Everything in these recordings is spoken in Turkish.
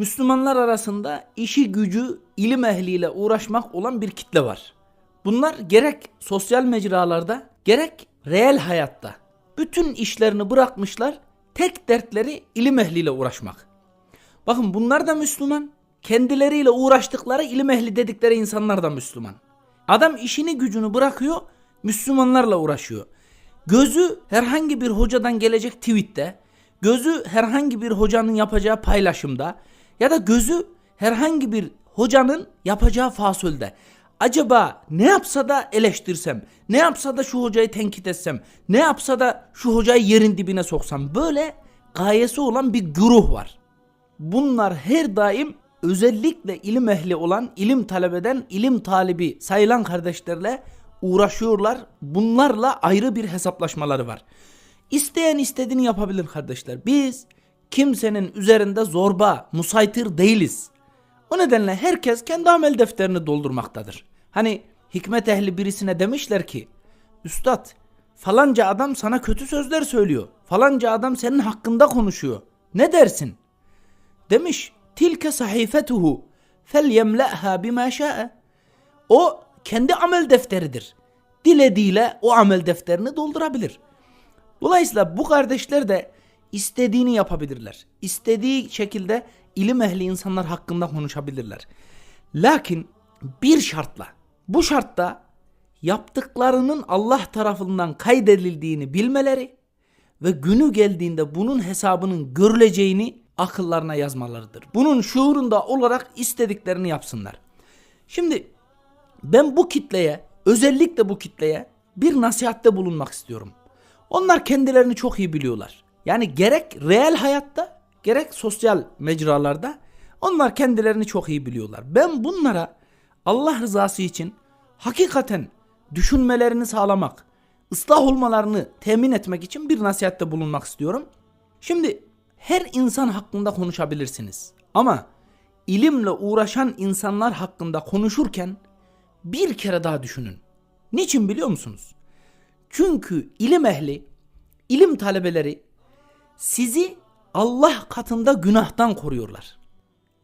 Müslümanlar arasında işi gücü ilim ehliyle uğraşmak olan bir kitle var. Bunlar gerek sosyal mecralarda gerek reel hayatta bütün işlerini bırakmışlar. Tek dertleri ilim ehliyle uğraşmak. Bakın bunlar da Müslüman. Kendileriyle uğraştıkları ilim ehli dedikleri insanlar da Müslüman. Adam işini gücünü bırakıyor, Müslümanlarla uğraşıyor. Gözü herhangi bir hocadan gelecek tweette, gözü herhangi bir hocanın yapacağı paylaşımda ya da gözü herhangi bir hocanın yapacağı fasölde. Acaba ne yapsa da eleştirsem, ne yapsa da şu hocayı tenkit etsem, ne yapsa da şu hocayı yerin dibine soksam böyle gayesi olan bir güruh var. Bunlar her daim özellikle ilim ehli olan, ilim talep eden, ilim talibi sayılan kardeşlerle uğraşıyorlar. Bunlarla ayrı bir hesaplaşmaları var. İsteyen istediğini yapabilir kardeşler. Biz kimsenin üzerinde zorba, musaytir değiliz. O nedenle herkes kendi amel defterini doldurmaktadır. Hani hikmet ehli birisine demişler ki, Üstad falanca adam sana kötü sözler söylüyor. Falanca adam senin hakkında konuşuyor. Ne dersin? Demiş tilke sahifetuhu fel yemle'ha bima şa'e. O kendi amel defteridir. Dilediğiyle o amel defterini doldurabilir. Dolayısıyla bu kardeşler de istediğini yapabilirler. İstediği şekilde ilim ehli insanlar hakkında konuşabilirler. Lakin bir şartla. Bu şartta yaptıklarının Allah tarafından kaydedildiğini bilmeleri ve günü geldiğinde bunun hesabının görüleceğini akıllarına yazmalarıdır. Bunun şuurunda olarak istediklerini yapsınlar. Şimdi ben bu kitleye, özellikle bu kitleye bir nasihatte bulunmak istiyorum. Onlar kendilerini çok iyi biliyorlar. Yani gerek reel hayatta, gerek sosyal mecralarda onlar kendilerini çok iyi biliyorlar. Ben bunlara Allah rızası için hakikaten düşünmelerini sağlamak, ıslah olmalarını temin etmek için bir nasihatte bulunmak istiyorum. Şimdi her insan hakkında konuşabilirsiniz. Ama ilimle uğraşan insanlar hakkında konuşurken bir kere daha düşünün. Niçin biliyor musunuz? Çünkü ilim ehli, ilim talebeleri sizi Allah katında günahtan koruyorlar.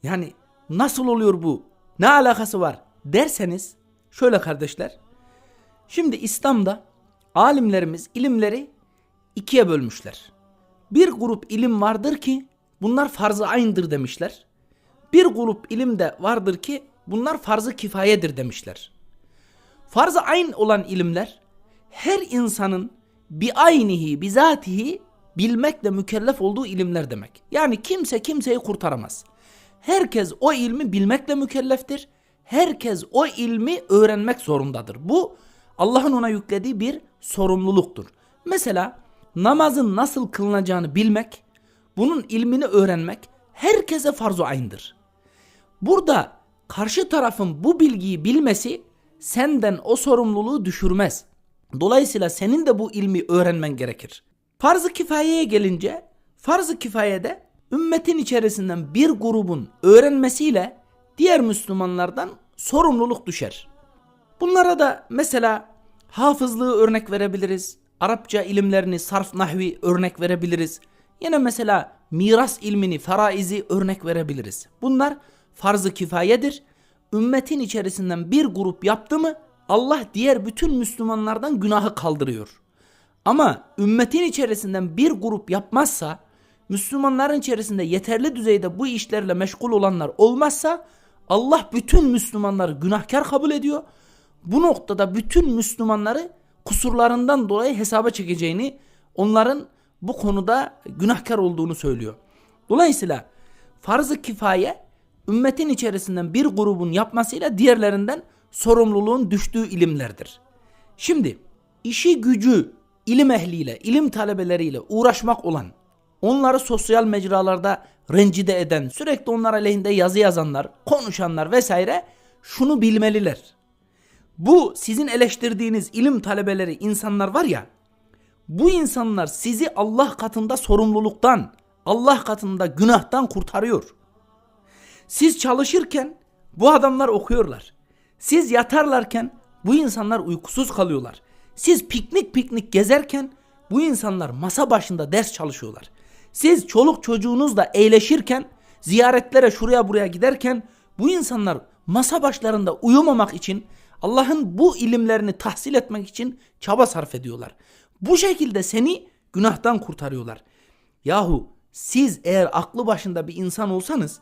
Yani nasıl oluyor bu? Ne alakası var derseniz şöyle kardeşler. Şimdi İslam'da alimlerimiz ilimleri ikiye bölmüşler. Bir grup ilim vardır ki bunlar farz-ı aynıdır demişler. Bir grup ilim de vardır ki bunlar farz-ı kifayedir demişler. Farz-ı ayn olan ilimler her insanın bi aynihi bizatihi bilmekle mükellef olduğu ilimler demek. Yani kimse kimseyi kurtaramaz. Herkes o ilmi bilmekle mükelleftir. Herkes o ilmi öğrenmek zorundadır. Bu Allah'ın ona yüklediği bir sorumluluktur. Mesela namazın nasıl kılınacağını bilmek, bunun ilmini öğrenmek herkese farz-ı aynıdır. Burada karşı tarafın bu bilgiyi bilmesi senden o sorumluluğu düşürmez. Dolayısıyla senin de bu ilmi öğrenmen gerekir. Farz-ı kifayeye gelince farz-ı kifayede ümmetin içerisinden bir grubun öğrenmesiyle diğer Müslümanlardan sorumluluk düşer. Bunlara da mesela hafızlığı örnek verebiliriz. Arapça ilimlerini sarf nahvi örnek verebiliriz. Yine mesela miras ilmini, faraizi örnek verebiliriz. Bunlar farz-ı kifayedir. Ümmetin içerisinden bir grup yaptı mı Allah diğer bütün Müslümanlardan günahı kaldırıyor. Ama ümmetin içerisinden bir grup yapmazsa, Müslümanların içerisinde yeterli düzeyde bu işlerle meşgul olanlar olmazsa Allah bütün Müslümanları günahkar kabul ediyor. Bu noktada bütün Müslümanları kusurlarından dolayı hesaba çekeceğini, onların bu konuda günahkar olduğunu söylüyor. Dolayısıyla farz-ı kifaye ümmetin içerisinden bir grubun yapmasıyla diğerlerinden sorumluluğun düştüğü ilimlerdir. Şimdi işi gücü ilim ehliyle, ilim talebeleriyle uğraşmak olan, onları sosyal mecralarda rencide eden, sürekli onlar aleyhinde yazı yazanlar, konuşanlar vesaire şunu bilmeliler. Bu sizin eleştirdiğiniz ilim talebeleri insanlar var ya, bu insanlar sizi Allah katında sorumluluktan, Allah katında günahtan kurtarıyor. Siz çalışırken bu adamlar okuyorlar. Siz yatarlarken bu insanlar uykusuz kalıyorlar. Siz piknik piknik gezerken bu insanlar masa başında ders çalışıyorlar. Siz çoluk çocuğunuzla eğleşirken ziyaretlere şuraya buraya giderken bu insanlar masa başlarında uyumamak için Allah'ın bu ilimlerini tahsil etmek için çaba sarf ediyorlar. Bu şekilde seni günahtan kurtarıyorlar. Yahu siz eğer aklı başında bir insan olsanız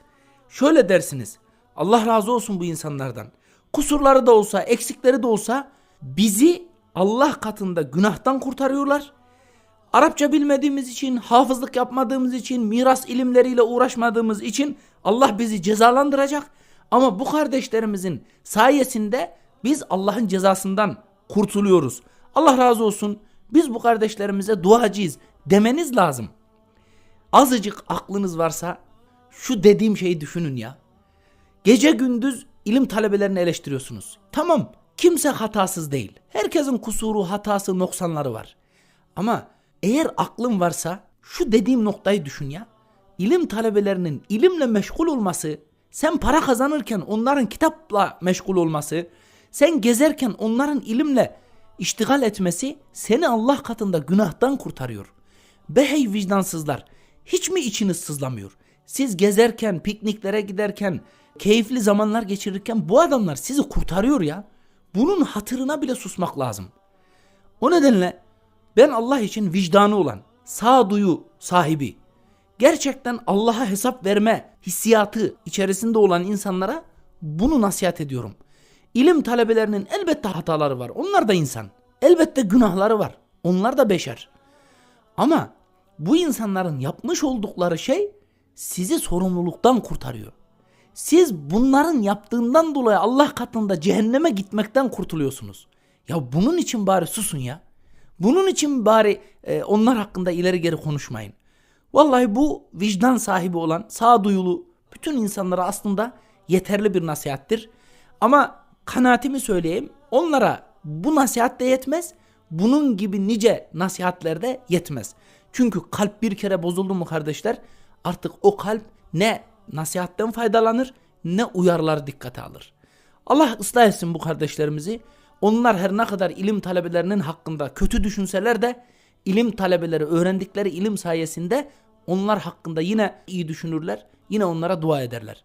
şöyle dersiniz. Allah razı olsun bu insanlardan. Kusurları da olsa, eksikleri de olsa bizi Allah katında günahtan kurtarıyorlar. Arapça bilmediğimiz için, hafızlık yapmadığımız için, miras ilimleriyle uğraşmadığımız için Allah bizi cezalandıracak. Ama bu kardeşlerimizin sayesinde biz Allah'ın cezasından kurtuluyoruz. Allah razı olsun. Biz bu kardeşlerimize duacıyız demeniz lazım. Azıcık aklınız varsa şu dediğim şeyi düşünün ya. Gece gündüz ilim talebelerini eleştiriyorsunuz. Tamam kimse hatasız değil. Herkesin kusuru, hatası, noksanları var. Ama eğer aklın varsa şu dediğim noktayı düşün ya. İlim talebelerinin ilimle meşgul olması, sen para kazanırken onların kitapla meşgul olması, sen gezerken onların ilimle iştigal etmesi seni Allah katında günahtan kurtarıyor. Be hey vicdansızlar, hiç mi içiniz sızlamıyor? Siz gezerken, pikniklere giderken, keyifli zamanlar geçirirken bu adamlar sizi kurtarıyor ya. Bunun hatırına bile susmak lazım. O nedenle ben Allah için vicdanı olan, sağduyu sahibi, gerçekten Allah'a hesap verme hissiyatı içerisinde olan insanlara bunu nasihat ediyorum. İlim talebelerinin elbette hataları var. Onlar da insan. Elbette günahları var. Onlar da beşer. Ama bu insanların yapmış oldukları şey sizi sorumluluktan kurtarıyor. Siz bunların yaptığından dolayı Allah katında cehenneme gitmekten kurtuluyorsunuz. Ya bunun için bari susun ya. Bunun için bari e, onlar hakkında ileri geri konuşmayın. Vallahi bu vicdan sahibi olan sağduyulu bütün insanlara aslında yeterli bir nasihattir. Ama kanaatimi söyleyeyim onlara bu nasihat de yetmez. Bunun gibi nice nasihatler de yetmez. Çünkü kalp bir kere bozuldu mu kardeşler artık o kalp ne nasihatten faydalanır ne uyarılar dikkate alır. Allah ıslah etsin bu kardeşlerimizi. Onlar her ne kadar ilim talebelerinin hakkında kötü düşünseler de ilim talebeleri öğrendikleri ilim sayesinde onlar hakkında yine iyi düşünürler. Yine onlara dua ederler.